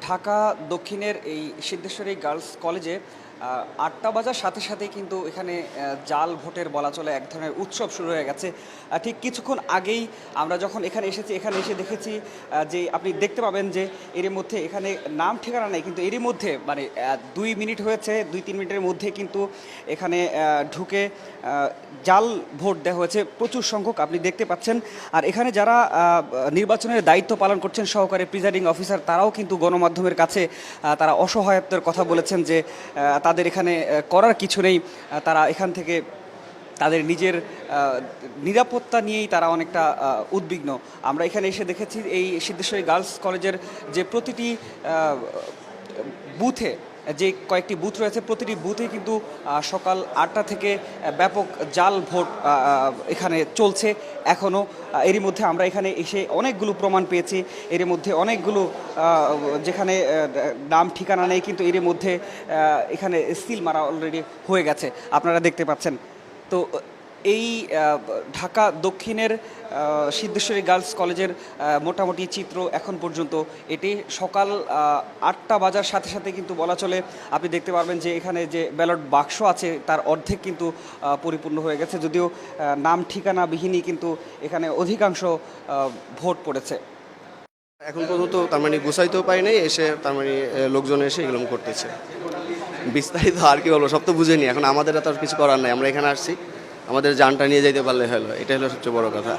ঢাকা দক্ষিণের এই সিদ্ধেশ্বরী গার্লস কলেজে আটটা বাজার, সাথে সাথে কিন্তু এখানে জাল ভোটের বলা চলে, এক ধরনের উৎসব শুরু হয়ে গেছে। ঠিক কিছুক্ষণ আগেই আমরা যখন এখানে এসেছি, এখানে এসে দেখেছি যে আপনি দেখতে পাবেন যে এর মধ্যে এখানে নাম ঠিকানা নেই, কিন্তু এরই মধ্যে মানে দুই মিনিট হয়েছে, দুই তিন মিনিটের মধ্যে কিন্তু এখানে ঢুকে জাল ভোট দেওয়া হয়েছে। প্রচুর সংখ্যক আপনি দেখতে পাচ্ছেন। আর এখানে যারা নির্বাচনের দায়িত্ব পালন করছেন, সহকারী প্রিজাইডিং অফিসার, তারাও কিন্তু গণমাধ্যমের কাছে তারা অসহায়ত্বের কথা বলেছেন যে তাদের এখানে করার কিছু নেই। তারা এখান থেকে তাদের নিজের নিরাপত্তা নিয়েই তারা অনেকটা উদ্বিগ্ন। আমরা এখানে এসে দেখেছি এই সিদ্ধেশ্বরী গার্লস কলেজের যে প্রতিটি বুথে যে কয়েকটি বুথ রয়েছে, প্রতিটি বুথে কিন্তু সকাল আটটা থেকে ব্যাপক জাল ভোট এখানে চলছে এখনও এরই মধ্যে আমরা এখানে এসে অনেকগুলো প্রমাণ পেয়েছি। এর মধ্যে অনেকগুলো যেখানে নাম, ঠিকানা নেই, কিন্তু এর মধ্যে এখানে সিল মারা অলরেডি হয়ে গেছে। আপনারা দেখতে পাচ্ছেন। তো এই ঢাকা দক্ষিণের সিদ্ধেশ্বরী গার্লস কলেজের মোটামুটি চিত্র এখন পর্যন্ত এটি সকাল আটটা বাজার সাথে সাথে কিন্তু বলা চলে। আপনি দেখতে পারবেন যে এখানে যে ব্যালট বাক্স আছে তার অর্ধেক কিন্তু পরিপূর্ণ হয়ে গেছে। যদিও নাম ঠিকানা বিহীনই কিন্তু এখানে অধিকাংশ ভোট পড়েছে। এখন পর্যন্ত তার মানে গুছাইতেও পাই নাই, এসে তার মানে লোকজন এসে এগুলো করতেছে। বিস্তারিত আর কি বলব, সব তো বুঝেনি এখন আমাদের তো আর কিছু করার নাই। আমরা এখানে আসছি। আমাদের জানটা নিয়ে যেতে পারলে হলো এটাই হলো সবচেয়ে বড় কথা।